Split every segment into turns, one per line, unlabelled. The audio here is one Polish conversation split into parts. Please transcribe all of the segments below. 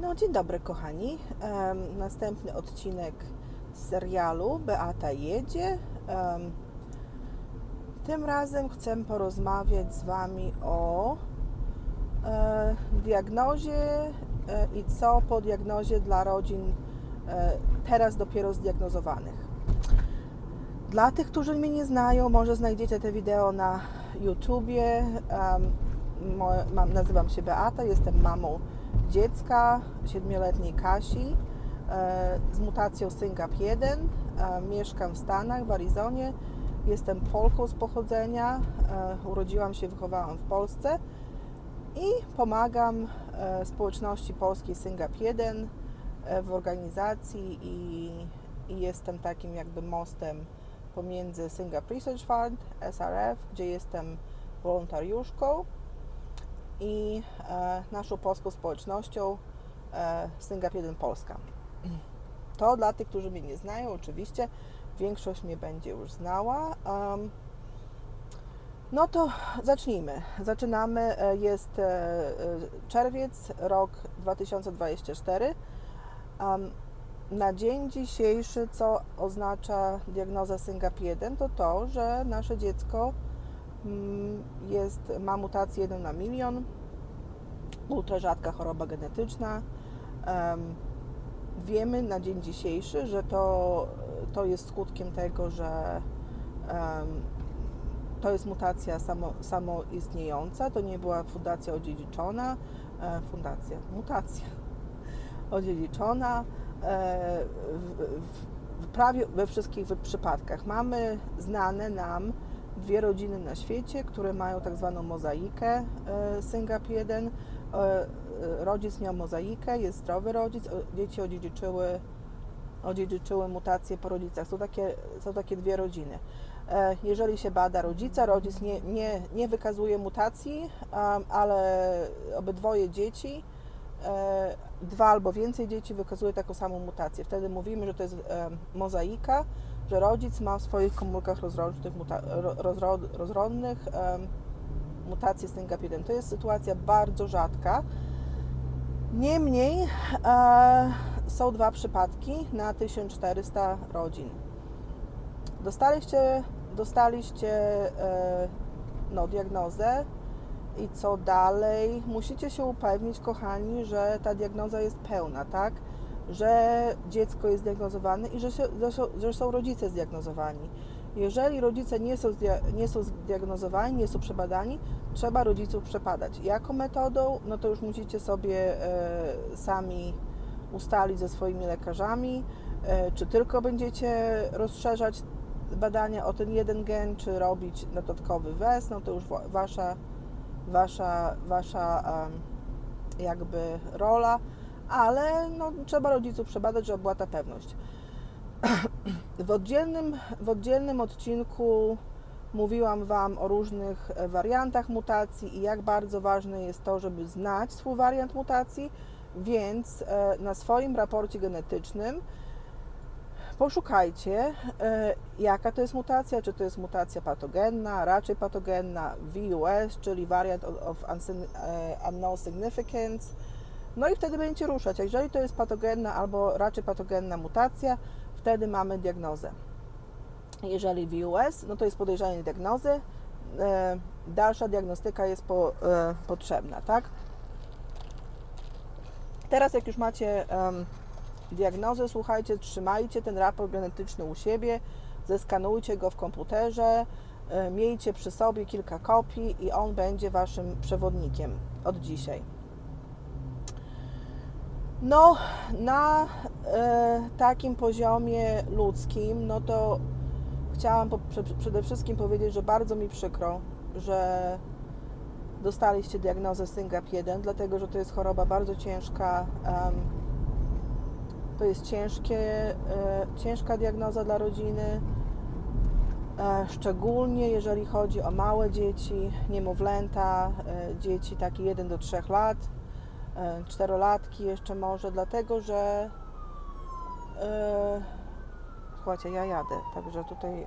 No, dzień dobry, kochani. Em, następny odcinek z serialu Beata jedzie. Em, tym razem chcę porozmawiać z Wami o e, diagnozie e, i co po diagnozie dla rodzin e, teraz dopiero zdiagnozowanych. Dla tych, którzy mnie nie znają, może znajdziecie te wideo na YouTubie. Em, mo- mam, nazywam się Beata, jestem mamą dziecka, siedmioletniej Kasi e, z mutacją SYNGAP1. E, Mieszkam w Stanach, w Arizonie. Jestem Polką z pochodzenia. E, Urodziłam się, wychowałam w Polsce i pomagam e, społeczności polskiej SYNGAP1 e, w organizacji i, i jestem takim jakby mostem pomiędzy SYNGAP Research Fund, SRF, gdzie jestem wolontariuszką i e, naszą polską społecznością e, Syngap 1 Polska. To dla tych, którzy mnie nie znają, oczywiście większość mnie będzie już znała. No to zacznijmy. Zaczynamy. E, Jest czerwiec, rok 2024. Em, na dzień dzisiejszy, co oznacza diagnoza Syngap 1, to to, że nasze dziecko jest, ma mutację 1 na milion, ultra rzadka choroba genetyczna. Em, wiemy na dzień dzisiejszy, że to, to jest skutkiem tego, że to jest mutacja samo, samoistniejąca, to nie była fundacja odziedziczona, e, fundacja, mutacja odziedziczona e, w, w, prawie we wszystkich przypadkach. Mamy znane nam dwie rodziny na świecie, które mają tak zwaną mozaikę e, SYNGAP1. E, e, rodzic miał mozaikę, jest zdrowy rodzic, dzieci odziedziczyły, odziedziczyły mutacje po rodzicach. Są takie, są takie dwie rodziny. Jeżeli się bada rodzica, rodzic nie, nie, nie wykazuje mutacji, ale obydwoje dzieci, dwa albo więcej dzieci wykazuje taką samą mutację. Wtedy mówimy, że to jest mozaika, że rodzic ma w swoich komórkach rozrodczych, muta- ro- rozro, rozrodnych em, mutację SYNGAP1. To jest sytuacja bardzo rzadka. Niemniej e, są dwa przypadki na 1400 rodzin. Dostaliście, dostaliście e, no, diagnozę i co dalej? Musicie się upewnić, kochani, że ta diagnoza jest pełna, tak? Że dziecko jest zdiagnozowane i że, się, że, są, rodzice zdiagnozowani. Jeżeli rodzice nie są, nie są zdiagnozowani, nie są przebadani, trzeba rodziców przepadać. Jaką metodą? No to już musicie sobie e, sami ustalić ze swoimi lekarzami, e, czy tylko będziecie rozszerzać badania o ten jeden gen, czy robić dodatkowy wes, no to już wa- wasza, wasza, wasza jakby rola, ale no, trzeba rodziców przebadać, żeby była ta pewność. W oddzielnym, w oddzielnym odcinku mówiłam Wam o różnych e, wariantach mutacji i jak bardzo ważne jest to, żeby znać swój wariant mutacji, więc e, na swoim raporcie genetycznym poszukajcie, e, jaka to jest mutacja, czy to jest mutacja patogenna, raczej patogenna, VUS, czyli Variant of- Unknown Significance. No i wtedy będziecie ruszać. A jeżeli to jest patogenna albo raczej patogenna mutacja, wtedy mamy diagnozę. Jeżeli VUS, no to jest podejrzenie diagnozy, e, dalsza diagnostyka jest po, e, potrzebna, tak? Teraz jak już macie em, diagnozę, słuchajcie, trzymajcie ten raport genetyczny u siebie, zeskanujcie go w komputerze, e, miejcie przy sobie kilka kopii i on będzie waszym przewodnikiem od dzisiaj. No, na e, takim poziomie ludzkim, no to chciałam po, prze, przede wszystkim powiedzieć, że bardzo mi przykro, że dostaliście diagnozę SYNGAP1, dlatego że to jest choroba bardzo ciężka. em, to jest ciężkie, e, ciężka diagnoza dla rodziny, e, szczególnie jeżeli chodzi o małe dzieci, niemowlęta, e, dzieci takie 1 do 3 lat, czterolatki jeszcze może, dlatego że e, słuchajcie, ja jadę, także tutaj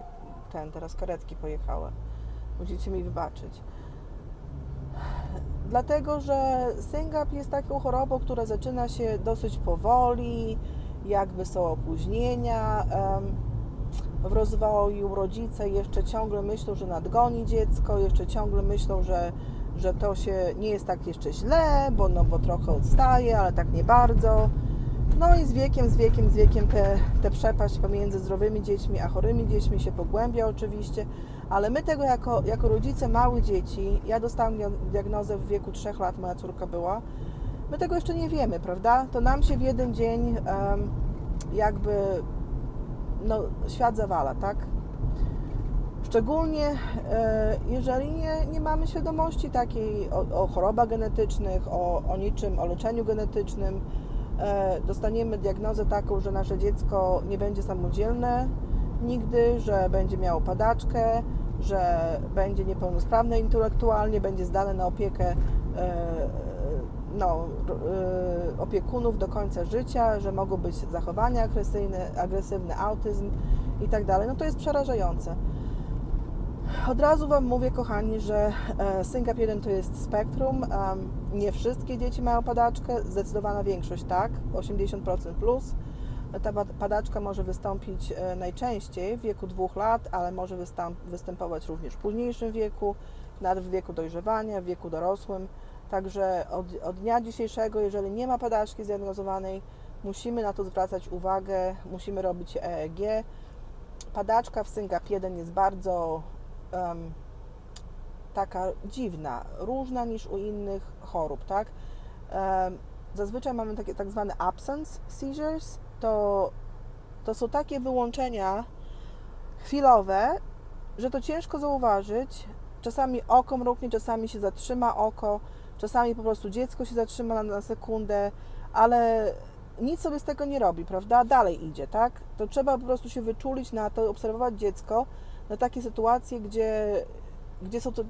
ten, teraz karetki pojechały. Musicie mi wybaczyć. dlatego, że syngap jest taką chorobą, która zaczyna się dosyć powoli, jakby są opóźnienia w rozwoju. Rodzice jeszcze ciągle myślą, że nadgoni dziecko, jeszcze ciągle myślą, że, że to się nie jest tak jeszcze źle, bo, no, bo trochę odstaje, ale tak nie bardzo. No i z wiekiem, z wiekiem, z wiekiem te, te przepaść pomiędzy zdrowymi dziećmi a chorymi dziećmi się pogłębia oczywiście, ale my tego jako, jako rodzice małych dzieci, ja dostałam dia- diagnozę w wieku 3 lat, moja córka była, my tego jeszcze nie wiemy, prawda? To nam się w jeden dzień em, jakby no, świat zawala, tak? Szczególnie e, jeżeli nie, nie mamy świadomości takiej o, o chorobach genetycznych, o, o niczym, o leczeniu genetycznym. E, dostaniemy diagnozę taką, że nasze dziecko nie będzie samodzielne nigdy, że będzie miało padaczkę, że będzie niepełnosprawne intelektualnie, będzie zdane na opiekę e, no, opiekunów do końca życia, że mogą być zachowania agresyjne, autyzm i tak dalej. No to jest przerażające. Od razu Wam mówię, kochani, że e, Syngap 1 to jest spektrum. nie wszystkie dzieci mają padaczkę, zdecydowana większość tak, 80% plus. Ta pad- padaczka może wystąpić e, najczęściej w wieku dwóch lat, ale może występować również w późniejszym wieku, nawet w wieku dojrzewania, w wieku dorosłym. Także od, od dnia dzisiejszego, jeżeli nie ma padaczki zdiagnozowanej, musimy na to zwracać uwagę, musimy robić EEG. Padaczka w Syngap 1 jest bardzo em, taka dziwna, różna niż u innych chorób, tak? Em, zazwyczaj mamy takie tak zwane absence seizures, to, to są takie wyłączenia chwilowe, że to ciężko zauważyć. Czasami oko mruknie, czasami się zatrzyma oko, czasami po prostu dziecko się zatrzyma na, na sekundę, ale nic sobie z tego nie robi, prawda? Dalej idzie, tak? To trzeba po prostu się wyczulić na to, obserwować dziecko, na takie sytuacje, gdzie, gdzie są to.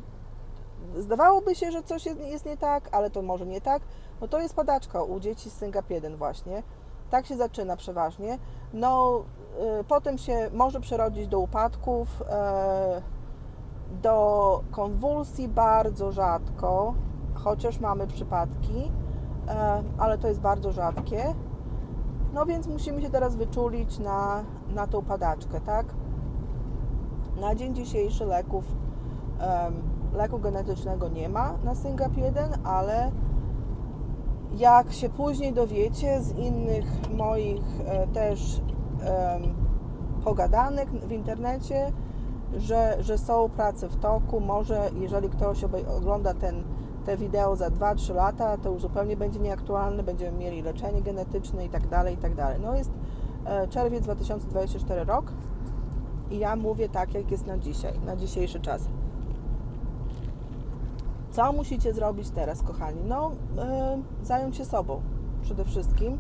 Zdawałoby się, że coś jest, nie tak, ale to może nie tak. No to jest padaczka u dzieci z Syngap 1 właśnie. Tak się zaczyna przeważnie. No, y, potem się może przerodzić do upadków, e, do konwulsji bardzo rzadko, chociaż mamy przypadki, e, ale to jest bardzo rzadkie. No więc musimy się teraz wyczulić na, na tą padaczkę, tak? Na dzień dzisiejszy leków, leku genetycznego nie ma na Syngap 1, ale jak się później dowiecie z innych moich e, też pogadanek w internecie, że, że są prace w toku, może jeżeli ktoś ogląda ten, te wideo za 2-3 lata, to już zupełnie będzie nieaktualne, będziemy mieli leczenie genetyczne i tak dalej, i tak dalej. No jest e, czerwiec 2024 rok i ja mówię tak, jak jest na dzisiaj, na dzisiejszy czas. Co musicie zrobić teraz, kochani? No, e, zająć się sobą przede wszystkim.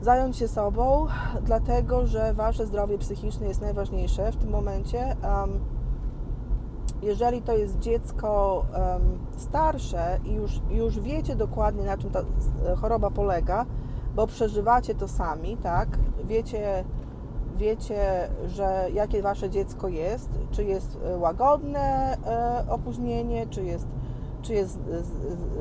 Zająć się sobą, dlatego że wasze zdrowie psychiczne jest najważniejsze w tym momencie. Em, jeżeli to jest dziecko em, starsze i już, już wiecie dokładnie, na czym ta e, choroba polega, bo przeżywacie to sami, tak? Wiecie, wiecie, że jakie wasze dziecko jest, czy jest e, łagodne e, opóźnienie, czy jest, czy jest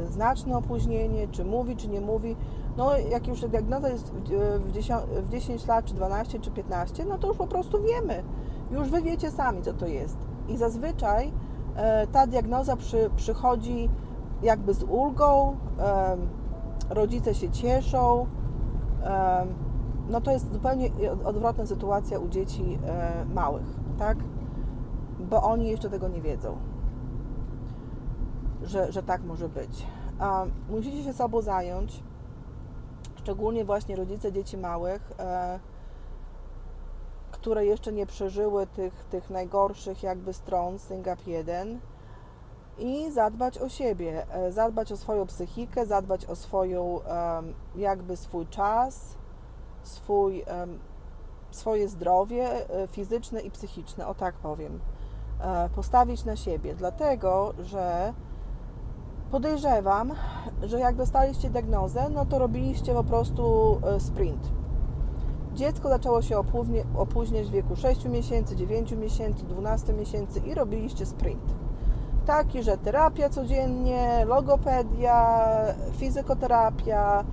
znaczne opóźnienie, czy mówi, czy nie mówi. No, jak już diagnoza jest w, w, 10, w 10 lat, czy 12, czy 15, no to już po prostu wiemy. Już wy wiecie sami, co to jest. I zazwyczaj e, ta diagnoza przy, przychodzi jakby z ulgą, rodzice się cieszą. No to jest zupełnie od- odwrotna sytuacja u dzieci e, małych, tak? Bo oni jeszcze tego nie wiedzą, że, że tak może być. A musicie się sobą zająć, szczególnie właśnie rodzice dzieci małych, e, które jeszcze nie przeżyły tych, tych najgorszych jakby stron Syngap 1 i zadbać o siebie, e, zadbać o swoją psychikę, zadbać o swoją jakby swój czas, swój, swoje zdrowie e, fizyczne i psychiczne, o tak powiem, e, postawić na siebie, dlatego że podejrzewam, że jak dostaliście diagnozę, no to robiliście po prostu e, sprint. Dziecko zaczęło się opóźniać w wieku 6 miesięcy, 9 miesięcy, 12 miesięcy i robiliście sprint. taki, że terapia codziennie, logopedia, fizykoterapia,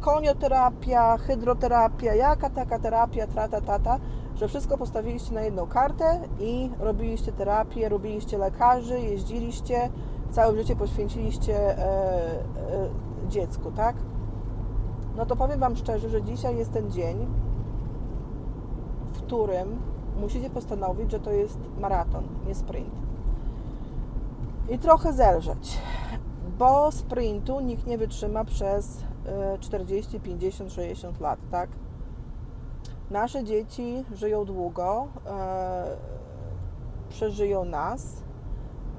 konioterapia, hydroterapia, jaka taka terapia, trata, tata, że wszystko postawiliście na jedną kartę i robiliście terapię, robiliście lekarzy, jeździliście, całe życie poświęciliście e, e, dziecku, tak? No to powiem Wam szczerze, że dzisiaj jest ten dzień, w którym musicie postanowić, że to jest maraton, nie sprint. I trochę zelżeć, bo sprintu nikt nie wytrzyma przez 40, 50, 60 lat, tak? Nasze dzieci żyją długo, e, przeżyją nas,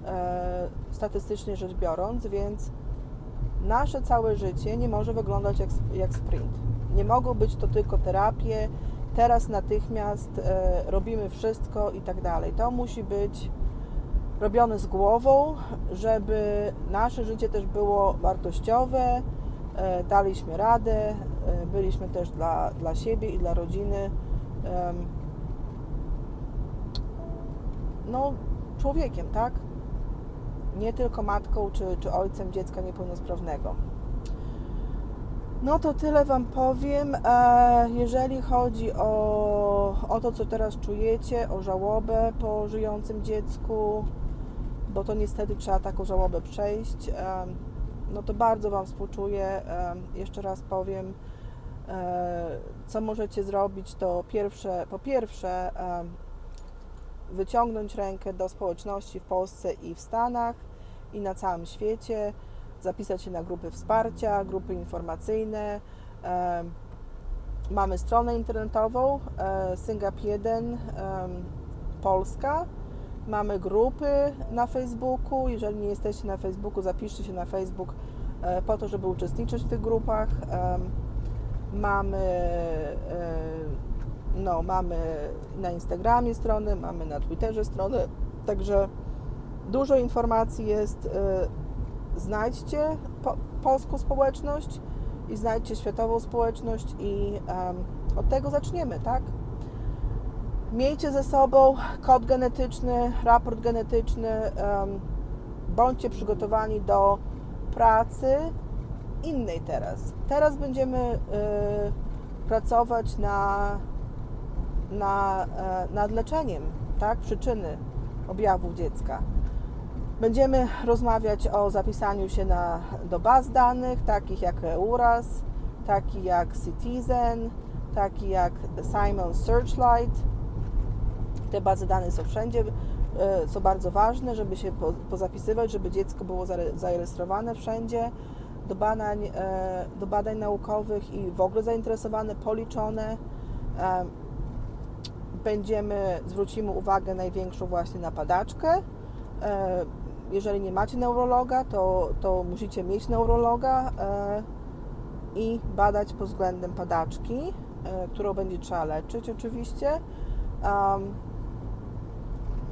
e, statystycznie rzecz biorąc, więc nasze całe życie nie może wyglądać jak, jak sprint. Nie mogą być to tylko terapie, teraz natychmiast e, robimy wszystko i tak dalej. To musi być robione z głową, żeby nasze życie też było wartościowe, daliśmy radę, e, byliśmy też dla, dla siebie i dla rodziny no, człowiekiem, tak? Nie tylko matką czy, czy ojcem dziecka niepełnosprawnego. No to tyle Wam powiem. E, Jeżeli chodzi o, o to, co teraz czujecie, o żałobę po żyjącym dziecku, bo to niestety trzeba taką żałobę przejść, no to bardzo Wam współczuję. Jeszcze raz powiem, e, co możecie zrobić, to pierwsze, po pierwsze wyciągnąć rękę do społeczności w Polsce i w Stanach i na całym świecie, zapisać się na grupy wsparcia, grupy informacyjne. Mamy stronę internetową e, Syngap 1 em, Polska. Mamy grupy na Facebooku. Jeżeli nie jesteście na Facebooku, zapiszcie się na Facebook e, po to, żeby uczestniczyć w tych grupach. Mamy, e, no, mamy na Instagramie stronę, mamy na Twitterze stronę, także dużo informacji jest. e, Znajdźcie po, polską społeczność i znajdźcie światową społeczność i od tego zaczniemy, tak? Miejcie ze sobą kod genetyczny, raport genetyczny, bądźcie przygotowani do pracy innej teraz. Teraz będziemy y, pracować na, na, e, nad leczeniem, tak? Przyczyny objawów dziecka. Będziemy rozmawiać o zapisaniu się na, do baz danych, takich jak EURAS, taki jak Citizen, taki jak Simon Searchlight. Te bazy danych są wszędzie, e, są bardzo ważne, żeby się po- pozapisywać, żeby dziecko było zare- zarejestrowane wszędzie do badań, e, do badań naukowych i w ogóle zainteresowane, policzone. E, Będziemy, zwrócimy uwagę największą właśnie na padaczkę. Jeżeli nie macie neurologa, to, to musicie mieć neurologa i badać pod względem padaczki, którą będzie trzeba leczyć oczywiście.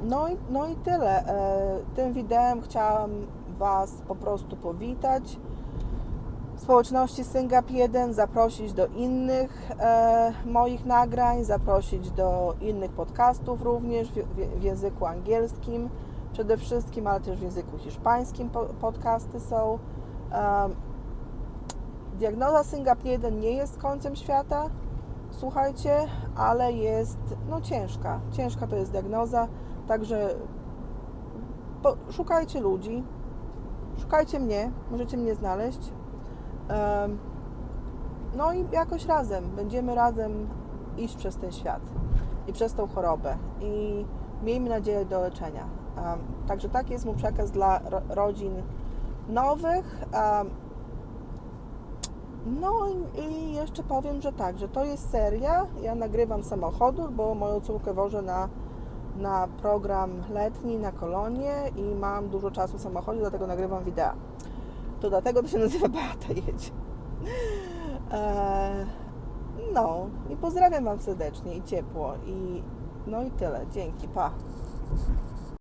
No, i, no i tyle. E, Tym wideo chciałam Was po prostu powitać. Społeczności Syngap 1 zaprosić do innych e, moich nagrań, zaprosić do innych podcastów również w, języku angielskim przede wszystkim, ale też w języku hiszpańskim po, podcasty są. Um, diagnoza Syngap 1 nie jest końcem świata, słuchajcie, ale jest no ciężka. Ciężka to jest diagnoza, także szukajcie ludzi, szukajcie mnie, możecie mnie znaleźć. No i jakoś razem, będziemy razem iść przez ten świat i przez tą chorobę i miejmy nadzieję do leczenia. Także taki jest mój przekaz dla ro- rodzin nowych. No i- jeszcze powiem, że tak, że to jest seria. Ja nagrywam samochodu, bo moją córkę wożę na, na program letni, na kolonie i mam dużo czasu w samochodzie, dlatego nagrywam wideo. To dlatego to się nazywa Beata jedzie. Eee, no i pozdrawiam Wam serdecznie i ciepło i no i tyle. Dzięki, pa.